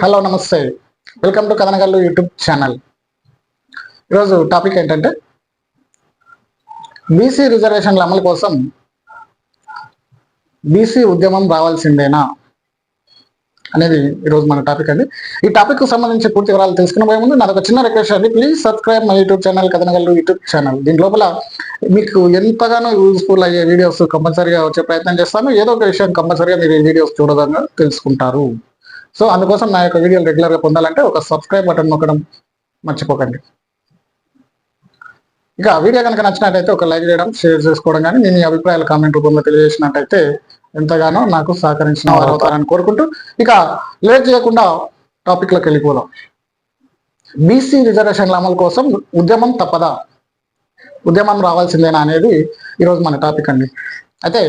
Hello నమస్తే. Welcome to Kathanagallu YouTube channel ఈరోజు topic ఏంటంటే బీసీ రిజర్వేషన్ల అమలు కోసం బీసీ ఉద్యమం రావాల్సిందేనా అనేది ఈరోజు మన టాపిక్ అండి. ఈ టాపిక్కు సంబంధించి పూర్తి వివరాలు తెలుసుకునే పోయే ముందు నాకు చిన్న రిక్వెస్ట్ అండి. Please subscribe my YouTube channel Kathanagallu YouTube channel దీని లోపల మీకు ఎంతగానో యూజ్ఫుల్ అయ్యే వీడియోస్ కంపల్సరీగా వచ్చే ప్రయత్నం చేస్తాను. ఏదో ఒక విషయం కంపల్సరీగా మీరు ఈ వీడియోస్ చూడగా తెలుసుకుంటారు. సో అందుకోసం నా యొక్క వీడియోలు రెగ్యులర్గా పొందాలంటే ఒక సబ్స్క్రైబ్ బటన్ నొక్కడం మర్చిపోకండి. ఇక వీడియో కనుక నచ్చినట్టయితే ఒక లైక్ చేయడం షేర్ చేసుకోవడం కానీ మీ మీ అభిప్రాయాలు కామెంట్ రూపంలో తెలియజేసినట్టయితే ఎంతగానో నాకు సహకరించిన వారు అవుతారని కోరుకుంటూ ఇక లేట్ చేయకుండా టాపిక్లోకి వెళ్ళిపోదాం. బీసీ రిజర్వేషన్ల అమలు కోసం ఉద్యమం తప్పదా? ఉద్యమం రావాల్సిందేనా అనేది ఈరోజు మన టాపిక్ అండి. అయితే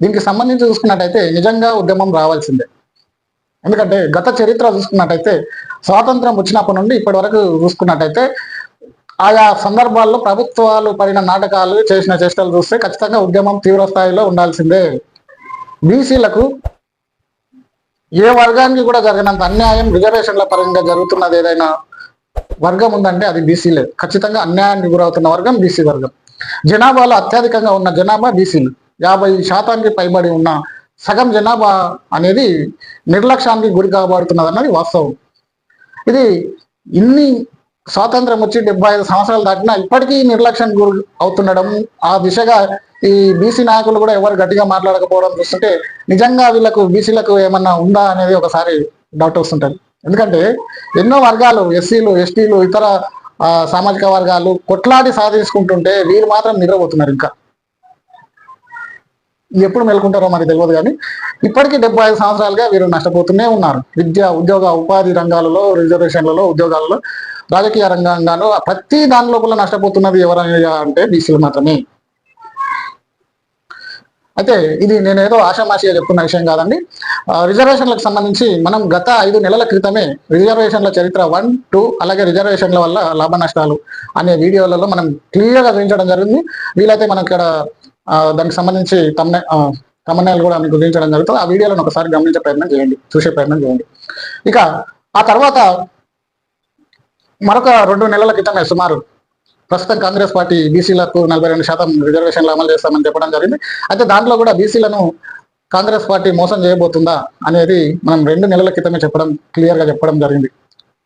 దీనికి సంబంధించి చూసుకున్నట్టయితే నిజంగా ఉద్యమం రావాల్సిందే. ఎందుకంటే గత చరిత్ర చూసుకున్నట్టయితే స్వాతంత్రం వచ్చినప్పటి నుండి ఇప్పటి వరకు చూసుకున్నట్టయితే ఆయా సందర్భాల్లో ప్రభుత్వాలు పడిన నాటకాలు చేసిన చేష్టలు చూస్తే ఖచ్చితంగా ఉద్యమం తీవ్ర స్థాయిలో ఉండాల్సిందే. బీసీలకు ఏ వర్గానికి కూడా జరిగినంత అన్యాయం రిజర్వేషన్ల పరంగా జరుగుతున్నది ఏదైనా వర్గం ఉందంటే అది బీసీలే. ఖచ్చితంగా అన్యాయానికి గురవుతున్న వర్గం బీసీ వర్గం. జనాభాలో అత్యధికంగా ఉన్న జనాభా బీసీలు. యాభై శాతానికి పైబడి ఉన్న సగం జనాభా అనేది నిర్లక్ష్యానికి గురి కాబడుతున్నది అన్నది వాస్తవం. ఇది ఇన్ని స్వాతంత్రం వచ్చి డెబ్బై ఐదు సంవత్సరాలు దాటినా ఇప్పటికీ నిర్లక్ష్యం గురి అవుతుండడం ఆ దిశగా ఈ బీసీ నాయకులు కూడా ఎవరు గట్టిగా మాట్లాడకపోవడం చూస్తుంటే నిజంగా వీళ్ళకు బీసీలకు ఏమన్నా ఉందా అనేది ఒకసారి డౌట్ వస్తుంటుంది. ఎందుకంటే ఎన్నో వర్గాలు ఎస్సీలు ఎస్టీలు ఇతర సామాజిక వర్గాలు కొట్లాడి సాధించుకుంటుంటే వీళ్ళు మాత్రం నిద్రపోతున్నారు ఇంకా. ఎప్పుడు మేల్కుంటారో మనకు తెలియదు కానీ ఇప్పటికీ డెబ్బై ఐదు సంవత్సరాలుగా వీరు నష్టపోతూనే ఉన్నారు. విద్య ఉద్యోగ ఉపాధి రంగాలలో రిజర్వేషన్లలో ఉద్యోగాలలో రాజకీయ రంగంగాను ప్రతి దాని లోపల నష్టపోతున్నది ఎవరైనా అంటే బీసీలు మాత్రమే. అయితే ఇది నేనేదో ఆషామాషిగా చెప్తున్న విషయం కాదండి. రిజర్వేషన్లకు సంబంధించి మనం గత ఐదు నెలల క్రితమే రిజర్వేషన్ల చరిత్ర వన్ టూ అలాగే రిజర్వేషన్ల వల్ల లాభ నష్టాలు అనే వీడియోలలో మనం క్లియర్గా చూపించడం జరిగింది. వీలైతే మనం ఇక్కడ దానికి సంబంధించి తమ్నే తమన్నాలు కూడా మీకు చూపించడం జరుగుతుంది. ఆ వీడియోలను ఒకసారి గమనించే ప్రయత్నం చేయండి. చూసే ప్రయత్నం చేయండి. ఇక ఆ తర్వాత మరొక రెండు నెలల క్రితమే సుమారు ప్రస్తుతం కాంగ్రెస్ పార్టీ బీసీలకు నలభై రెండు శాతం రిజర్వేషన్లు అమలు చేస్తామని చెప్పడం జరిగింది. అయితే దాంట్లో కూడా బీసీలను కాంగ్రెస్ పార్టీ మోసం చేయబోతుందా అనేది మనం రెండు నెలల క్రితమే చెప్పడం క్లియర్గా చెప్పడం జరిగింది.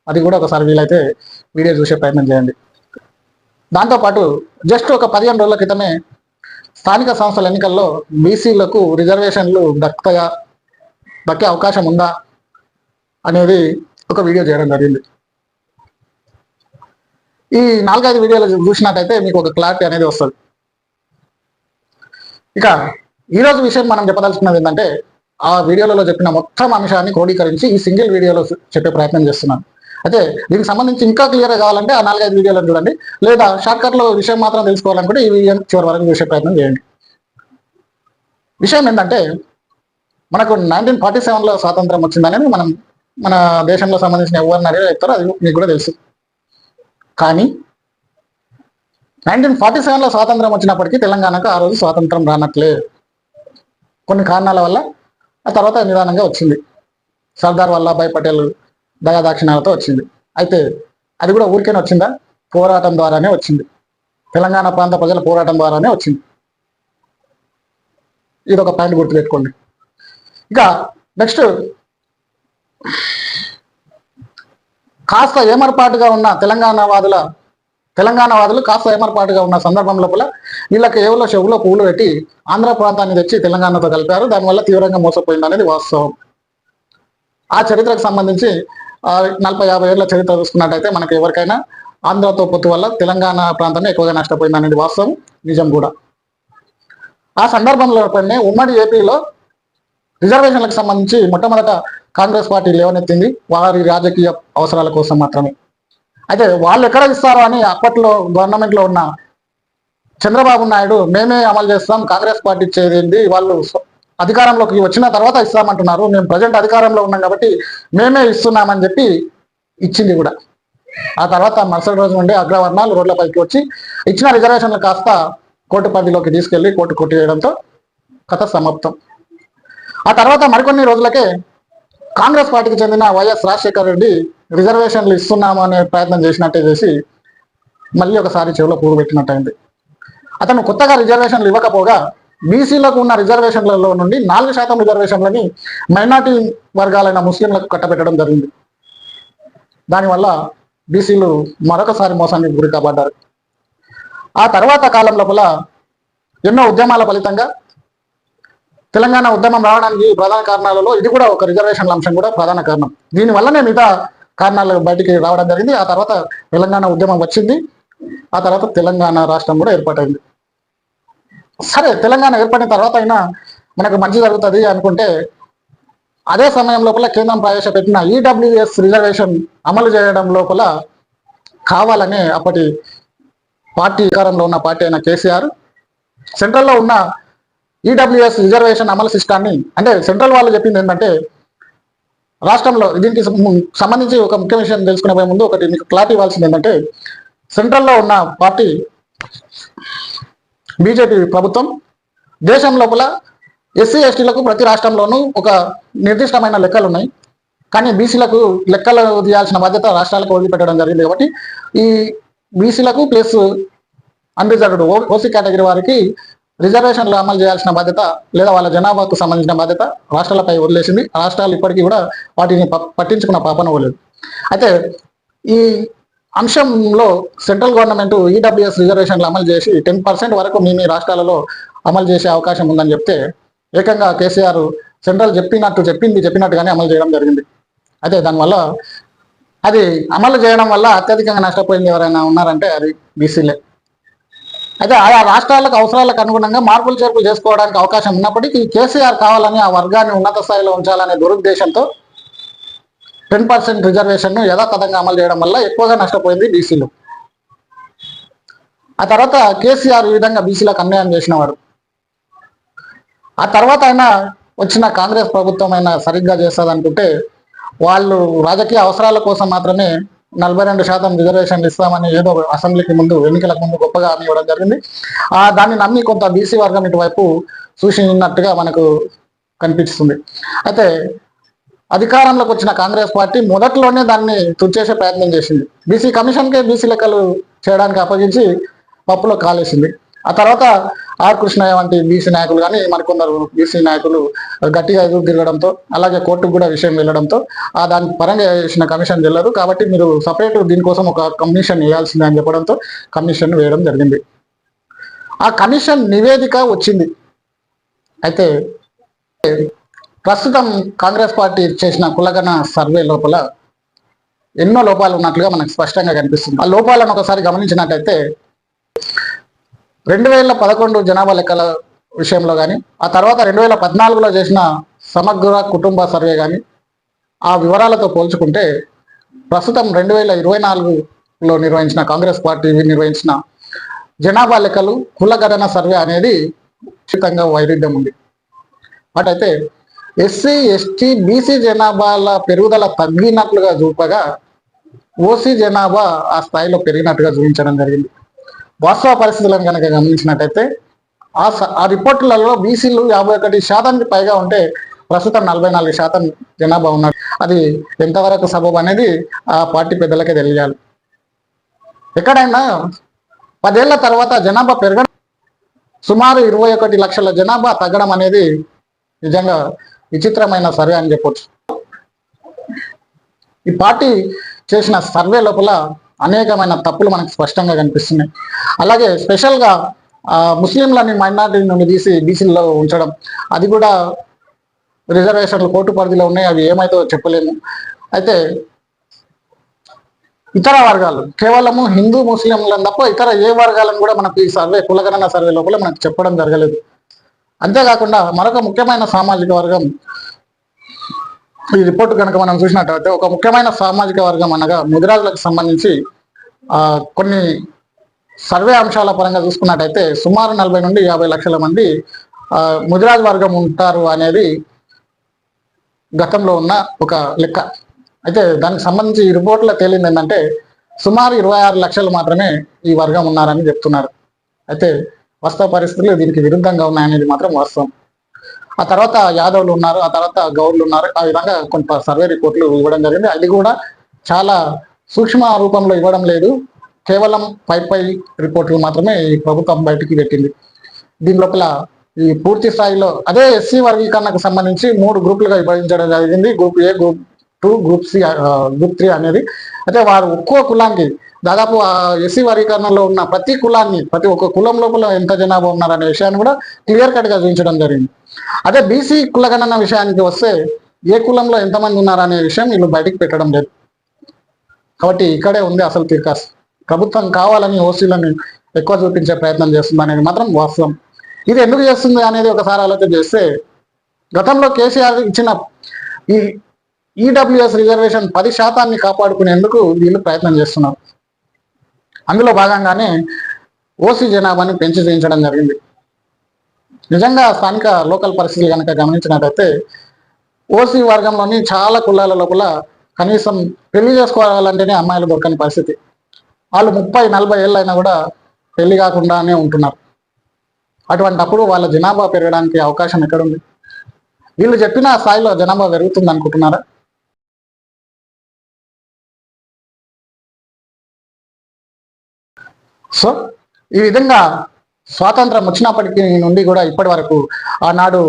అది కూడా ఒకసారి వీలైతే వీడియో చూసే ప్రయత్నం చేయండి. దాంతోపాటు జస్ట్ ఒక పదిహేను రోజుల క్రితమే స్థానిక సంస్థల ఎన్నికల్లో బీసీలకు రిజర్వేషన్లు దక్కగా దక్కే అవకాశం ఉందా అనేది ఒక వీడియో చేయడం జరిగింది. ఈ నాలుగైదు వీడియోలు చూసినట్టయితే మీకు ఒక క్లారిటీ అనేది వస్తుంది. ఇక ఈరోజు విషయం మనం చెప్పదలుచుకున్నది ఏంటంటే ఆ వీడియోలలో చెప్పిన మొత్తం అంశాన్ని క్రోడీకరించి ఈ సింగిల్ వీడియోలో చెప్పే ప్రయత్నం చేస్తున్నాను. అయితే దీనికి సంబంధించి ఇంకా క్లియర్ కావాలంటే ఆ నాలుగైదు వీడియోలను చూడండి. లేదా షార్ట్లో విషయం మాత్రం తెలుసుకోవాలనుకుంటే ఈ వీడియో చివరి వరకు చూసే ప్రయత్నం చేయండి. విషయం ఏంటంటే మనకు నైన్టీన్ ఫార్టీ సెవెన్లో స్వాతంత్రం వచ్చిందనేది మనం మన దేశంలో సంబంధించిన ఎవరిని అడిగా చెప్తారో అది మీకు కూడా తెలుసు. కానీ నైన్టీన్ ఫార్టీ సెవెన్లో స్వాతంత్రం వచ్చినప్పటికీ తెలంగాణకు ఆ రోజు స్వాతంత్రం రానట్లే. కొన్ని కారణాల వల్ల ఆ తర్వాత నిదానంగా వచ్చింది. సర్దార్ వల్లభాయ్ పటేల్ దయాదాక్షిణాలతో వచ్చింది. అయితే అది కూడా ఊరికేనే వచ్చిందా పోరాటం ద్వారానే వచ్చింది. తెలంగాణ ప్రాంత ప్రజల పోరాటం ద్వారానే వచ్చింది. ఇది ఒక పాయింట్ గుర్తుపెట్టుకోండి. ఇక నెక్స్ట్ కాస్త ఏమరపాటుగా ఉన్న తెలంగాణ వాదుల తెలంగాణ వాదులు కాస్త ఏమరపాటుగా ఉన్న సందర్భం లోపల వీళ్ళకి ఏవలో చెవులో పువ్వులు పెట్టి ఆంధ్ర ప్రాంతాన్ని తెచ్చి తెలంగాణతో కలిపారు. దానివల్ల తీవ్రంగా మోసపోయింది అనేది వాస్తవం. ఆ చరిత్రకు సంబంధించి నలభై యాభై ఏళ్ళ చరిత్ర చూసుకున్నట్టయితే మనకి ఎవరికైనా ఆంధ్రతో పొత్తు వల్ల తెలంగాణ ప్రాంతాన్ని ఎక్కువగా నష్టపోయింది అనేది వాస్తవం నిజం కూడా. ఆ సందర్భంలో పైనే ఉమ్మడి ఏపీలో రిజర్వేషన్లకు సంబంధించి మొట్టమొదట కాంగ్రెస్ పార్టీ లేవనెత్తింది వారి రాజకీయ అవసరాల కోసం మాత్రమే. అయితే వాళ్ళు ఎక్కడ ఇస్తారో అని అప్పట్లో గవర్నమెంట్లో ఉన్న చంద్రబాబు నాయుడు మేమే అమలు చేస్తాం కాంగ్రెస్ పార్టీ ఇచ్చేది వాళ్ళు అధికారంలోకి వచ్చిన తర్వాత ఇస్తామంటున్నారు. మేము ప్రజెంట్ అధికారంలో ఉన్నాం కాబట్టి మేమే ఇస్తున్నామని చెప్పి ఇచ్చింది కూడా. ఆ తర్వాత మరుసటి రోజు నుండి అగ్రవర్ణాలు రోడ్లపైకి వచ్చి ఇచ్చిన రిజర్వేషన్లు కాస్త కోర్టు పరిధిలోకి తీసుకెళ్ళి కోర్టు కొట్టివేయడంతో కథ సమాప్తం. ఆ తర్వాత మరికొన్ని రోజులకే కాంగ్రెస్ పార్టీకి చెందిన వైఎస్ రాజశేఖర రెడ్డి రిజర్వేషన్లు ఇస్తున్నాము అనే ప్రయత్నం చేసినట్టే చేసి మళ్ళీ ఒకసారి చెవిలో పువ్వు పెట్టినట్టయింది అతను కొత్తగా రిజర్వేషన్లు ఇవ్వకపోగా బీసీలకు ఉన్న రిజర్వేషన్లలో నుండి నాలుగు శాతం రిజర్వేషన్లని మైనార్టీ వర్గాలైన ముస్లింలకు కట్టబెట్టడం జరిగింది. దానివల్ల బీసీలు మరొకసారి మోసానికి గురి కాబడ్డారు ఆ తర్వాత కాలం లోపల ఎన్నో ఉద్యమాల ఫలితంగా తెలంగాణ ఉద్యమం రావడానికి ప్రధాన కారణాలలో ఇది కూడా ఒక రిజర్వేషన్ల అంశం కూడా ప్రధాన కారణం. దీనివల్లనే మిగతా కారణాలు బయటికి రావడం జరిగింది. ఆ తర్వాత తెలంగాణ ఉద్యమం వచ్చింది. ఆ తర్వాత తెలంగాణ రాష్ట్రం కూడా ఏర్పాటైంది. సరే తెలంగాణ ఏర్పడిన తర్వాత అయినా మనకు మంచి జరుగుతుంది అనుకుంటే అదే సమయం లోపల కేంద్రం ప్రవేశపెట్టిన ఈడబ్ల్యూఎస్ రిజర్వేషన్ అమలు చేయడం లోపల కావాలనే అప్పటి పార్టీ అధికారంలో ఉన్న పార్టీ అయిన కేసీఆర్ సెంట్రల్లో ఉన్న ఈడబ్ల్యూఎస్ రిజర్వేషన్ అమలు సిస్టాన్ని అంటే సెంట్రల్ వాళ్ళు చెప్పింది ఏంటంటే రాష్ట్రంలో దీనికి సంబంధించి ఒక ముఖ్య విషయం తెలుసుకునే ముందు ఒకటి మీకు క్లారిటీ ఇవ్వాల్సింది ఏంటంటే సెంట్రల్లో ఉన్న పార్టీ బీజేపీ ప్రభుత్వం దేశం లోపల ఎస్సీ ఎస్టీలకు ప్రతి రాష్ట్రంలోనూ ఒక నిర్దిష్టమైన లెక్కలు ఉన్నాయి. కానీ బీసీలకు లెక్కలు తీయాల్సిన బాధ్యత రాష్ట్రాలకు వదిలిపెట్టడం జరిగింది కాబట్టి ఈ బీసీలకు ప్లస్ అన్రిజర్వ్డ్ ఓసీ కేటగిరీ వారికి రిజర్వేషన్లు అమలు చేయాల్సిన బాధ్యత లేదా వాళ్ళ జనాభాకు సంబంధించిన బాధ్యత రాష్ట్రాలపై వదిలేసింది. రాష్ట్రాలు ఇప్పటికీ కూడా వాటిని ప- పట్టించుకున్న పాపన పోలేదు అయితే ఈ అంశంలో సెంట్రల్ గవర్నమెంట్ ఈడబ్ల్యూఎస్ రిజర్వేషన్లు అమలు చేసి టెన్ పర్సెంట్ వరకు మీ మీ రాష్ట్రాలలో అమలు చేసే అవకాశం ఉందని చెప్తే ఏకంగా కేసీఆర్ సెంట్రల్ చెప్పినట్టు చెప్పింది చెప్పినట్టుగానే అమలు చేయడం జరిగింది. అయితే దానివల్ల అది అమలు చేయడం వల్ల అత్యధికంగా నష్టపోయింది ఎవరైనా ఉన్నారంటే అది బీసీలే. అయితే ఆయా రాష్ట్రాలకు అవసరాలకు అనుగుణంగా మార్పులు చేర్పులు చేసుకోవడానికి అవకాశం ఉన్నప్పటికీ కేసీఆర్ కావాలని ఆ వర్గాన్ని ఉన్నత స్థాయిలో ఉంచాలనే దురుద్దేశంతో టెన్ పర్సెంట్ రిజర్వేషన్ను యథాతథంగా అమలు చేయడం వల్ల ఎక్కువగా నష్టపోయింది బీసీలు. ఆ తర్వాత కేసీఆర్ ఈ విధంగా బీసీలకు అన్యాయం చేసినవారు. ఆ తర్వాత ఆయన వచ్చిన కాంగ్రెస్ ప్రభుత్వం అయినా సరిగ్గా చేస్తుంది అనుకుంటే వాళ్ళు రాజకీయ అవసరాల కోసం మాత్రమే నలభై రెండు శాతం రిజర్వేషన్ ఇస్తామని ఏదో అసెంబ్లీకి ముందు ఎన్నికలకు ముందు గొప్పగా హామీ ఇవ్వడం జరిగింది. ఆ దాన్ని నమ్మి కొంత బీసీ వర్గం ఇటువైపు చూసినట్టుగా మనకు కనిపిస్తుంది. అయితే అధికారంలోకి వచ్చిన కాంగ్రెస్ పార్టీ మొదట్లోనే దాన్ని తుడిచేసే ప్రయత్నం చేసింది. బీసీ కమిషన్కే బీసీ లెక్కలు చేయడానికి అప్పగించి పప్పులో కాలేసింది. ఆ తర్వాత ఆర్ కృష్ణయ్య వంటి బీసీ నాయకులు కానీ మరికొందరు బీసీ నాయకులు గట్టిగా ఎదురు తిరగడంతో అలాగే కోర్టుకు కూడా విషయం వెళ్ళడంతో ఆ దాని పరంగా వేసిన కమిషన్ వెళ్ళరు. కాబట్టి మీరు సపరేట్ దీనికోసం ఒక కమిషన్ వేయాల్సిందే అని చెప్పడంతో కమిషన్ వేయడం జరిగింది. ఆ కమిషన్ నివేదిక వచ్చింది. అయితే ప్రస్తుతం కాంగ్రెస్ పార్టీ చేసిన కులగణ సర్వే లోపల ఎన్నో లోపాలు ఉన్నట్లుగా మనకు స్పష్టంగా కనిపిస్తుంది. ఆ లోపాలను ఒకసారి గమనించినట్టయితే రెండు వేల పదకొండు జనాభా లెక్కల విషయంలో కానీ ఆ తర్వాత రెండు వేల పద్నాలుగులో చేసిన సమగ్ర కుటుంబ సర్వే కానీ ఆ వివరాలతో పోల్చుకుంటే ప్రస్తుతం రెండు వేల ఇరవై నాలుగులో నిర్వహించిన కాంగ్రెస్ పార్టీ నిర్వహించిన జనాభా లెక్కలు కులగణన సర్వే అనేది ఖచ్చితంగా వైరుధ్యం ఉంది. అటైతే ఎస్సీ ఎస్టీ బీసీ జనాభాల పెరుగుదల తగ్గినట్లుగా చూపగా ఓసీ జనాభా ఆ స్థాయిలో పెరిగినట్టుగా చూపించడం జరిగింది. వాస్తవ పరిస్థితులను కనుక గమనించినట్టయితే ఆ స- ఆ రిపోర్టులలో బీసీలు యాభై ఒకటి శాతానికి పైగా ఉంటే ప్రస్తుతం నలభై నాలుగు శాతం జనాభా ఉన్నారు. అది ఎంతవరకు సబబు అనేది ఆ పార్టీ పెద్దలకే తెలియాలి. ఎక్కడైనా పదేళ్ళ తర్వాత జనాభా పెరగడం సుమారు ఇరవై ఒకటి లక్షల జనాభా తగ్గడం అనేది నిజంగా విచిత్రమైన సర్వే అని చెప్పొచ్చు. ఈ పార్టీ చేసిన సర్వే లోపల అనేకమైన తప్పులు మనకు స్పష్టంగా కనిపిస్తున్నాయి. అలాగే స్పెషల్గా ముస్లింలని మైనార్టీ నుండి తీసి బీసీల్లో ఉంచడం అది కూడా రిజర్వేషన్లు కోర్టు పరిధిలో ఉన్నాయి అవి ఏమైతే చెప్పలేము. అయితే ఇతర వర్గాలు కేవలము హిందూ ముస్లింలను తప్ప ఇతర ఏ వర్గాలను కూడా మనకు ఈ సర్వే కులగణన సర్వే లోపల మనకు చెప్పడం జరగలేదు. అంతేకాకుండా మరొక ముఖ్యమైన సామాజిక వర్గం ఈ రిపోర్ట్ కనుక మనం చూసినట్టయితే ఒక ముఖ్యమైన సామాజిక వర్గం అనగా ముదిరాజులకు సంబంధించి కొన్ని సర్వే అంశాల పరంగా చూసుకున్నట్టయితే సుమారు నలభై నుండి యాభై లక్షల మంది ముదిరాజు వర్గం ఉంటారు అనేది గతంలో ఉన్న ఒక లెక్క. అయితే దానికి సంబంధించి ఈ రిపోర్ట్లో తేలింది ఏంటంటే సుమారు ఇరవై ఆరు లక్షలు మాత్రమే ఈ వర్గం ఉన్నారని చెప్తున్నారు. అయితే వాస్తవ పరిస్థితులు దీనికి విరుద్ధంగా ఉన్నాయనేది మాత్రం వాస్తవం. ఆ తర్వాత యాదవ్లు ఉన్నారు ఆ తర్వాత గౌడ్లు ఉన్నారు. ఆ విధంగా కొంత సర్వే రిపోర్ట్లు ఇవ్వడం జరిగింది. అది కూడా చాలా సూక్ష్మ రూపంలో ఇవ్వడం లేదు. కేవలం పై పై రిపోర్ట్లు మాత్రమే ఈ ప్రభుత్వం బయటికి పెట్టింది. దీని లోపల ఈ పూర్తి స్థాయిలో అదే ఎస్సీ వర్గీకరణకు సంబంధించి మూడు గ్రూపులుగా విభజించడం జరిగింది. Group A group two group C group three అనేది. అయితే వారు ఒక్కో కులానికి దాదాపు ఎస్సీ వర్గీకరణలో ఉన్న ప్రతి కులాన్ని ప్రతి ఒక్క కులం లోపల ఎంత జనాభా ఉన్నారనే విషయాన్ని కూడా క్లియర్ కట్గా చూపించడం జరిగింది. అదే బీసీ కులగణన విషయానికి వస్తే ఏ కులంలో ఎంతమంది ఉన్నారనే విషయం వీళ్ళు బయటికి పెట్టడం లేదు కాబట్టి ఇక్కడే ఉంది అసలు తిరకాస్. ప్రభుత్వం కావాలని ఓసీలను ఎక్కువ చూపించే ప్రయత్నం చేస్తుంది అనేది మాత్రం వాస్తవం. ఇది ఎందుకు చేస్తుంది అనేది ఒకసారి ఆలోచన చేస్తే గతంలో కేసీఆర్ ఇచ్చిన ఈ ఈడబ్ల్యూఎస్ రిజర్వేషన్ పది శాతాన్ని కాపాడుకునేందుకు వీళ్ళు ప్రయత్నం చేస్తున్నారు. అందులో భాగంగానే ఓసీ జనాభాని పెంచి చేయించడం జరిగింది. నిజంగా స్థానిక లోకల్ పరిస్థితులు కనుక గమనించినట్లయితే ఓసీ వర్గంలోని చాలా కులాల లోపల కనీసం పెళ్ళి చేసుకోవాలంటేనే అమ్మాయిలు దొరకని పరిస్థితి. వాళ్ళు ముప్పై నలభై ఏళ్ళైనా కూడా పెళ్ళి కాకుండానే ఉంటున్నారు. అటువంటప్పుడు వాళ్ళ జనాభా పెరగడానికి అవకాశం ఎక్కడుంది? వీళ్ళు చెప్పిన స్థాయిలో జనాభా పెరుగుతుంది అనుకుంటున్నారా సో ఈ విధంగా స్వాతంత్రం వచ్చినప్పటికీ నుండి కూడా ఇప్పటి వరకు ఆనాడు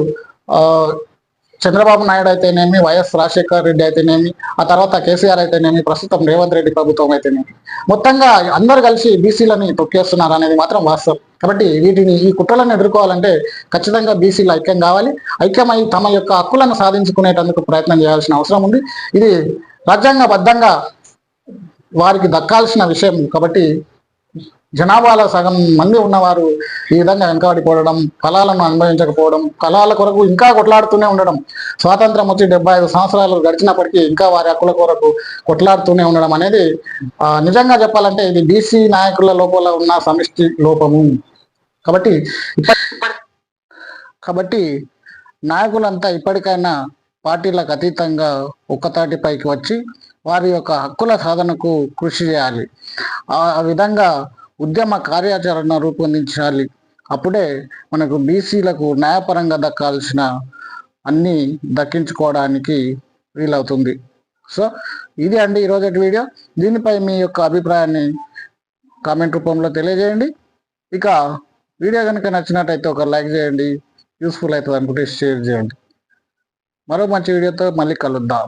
చంద్రబాబు నాయుడు అయితేనేమి వైఎస్ రాజశేఖర్ రెడ్డి అయితేనేమి ఆ తర్వాత కేసీఆర్ అయితేనేమి ప్రస్తుతం రేవంత్ రెడ్డి ప్రభుత్వం అయితేనేమి. మొత్తంగా అందరు కలిసి బీసీలని తొక్కేస్తున్నారు అనేది మాత్రం వాస్తవం. కాబట్టి వీటిని ఈ కుట్రలను ఎదుర్కోవాలంటే ఖచ్చితంగా బీసీలు ఐక్యం కావాలి. ఐక్యమై తమ యొక్క హక్కులను సాధించుకునేటందుకు ప్రయత్నం చేయాల్సిన అవసరం ఉంది. ఇది రాజ్యాంగబద్ధంగా వారికి దక్కాల్సిన విషయం కాబట్టి జనాభాలో సగం మంది ఉన్నవారు ఈ విధంగా వెనకబడిపోవడం ఫలాలను అనుభవించకపోవడం కళాల కొరకు ఇంకా కొట్లాడుతూనే ఉండడం స్వాతంత్రం వచ్చి డెబ్బై ఐదు సంవత్సరాలు గడిచినప్పటికీ ఇంకా వారి హక్కుల కొరకు కొట్లాడుతూనే ఉండడం అనేది నిజంగా చెప్పాలంటే ఇది బీసీ నాయకుల లోపల ఉన్న సమిష్టి లోపము. కాబట్టి కాబట్టి నాయకులంతా ఇప్పటికైనా పార్టీలకు అతీతంగా ఒక్కతాటిపైకి వచ్చి వారి యొక్క హక్కుల సాధనకు కృషి చేయాలి. ఆ విధంగా ఉద్యమ కార్యాచరణ రూపొందించాలి. అప్పుడే మనకు బీసీలకు న్యాయపరంగా దక్కాల్సిన అన్నీ దక్కించుకోవడానికి వీలవుతుంది. సో ఇది అండి ఈరోజు వీడియో. దీనిపై మీ యొక్క అభిప్రాయాన్ని కామెంట్ రూపంలో తెలియజేయండి. ఇక వీడియో కనుక నచ్చినట్టయితే ఒక లైక్ చేయండి. యూస్ఫుల్ అవుతుంది అనుకుంటే షేర్ చేయండి. మరో మంచి వీడియోతో మళ్ళీ కలుద్దాం.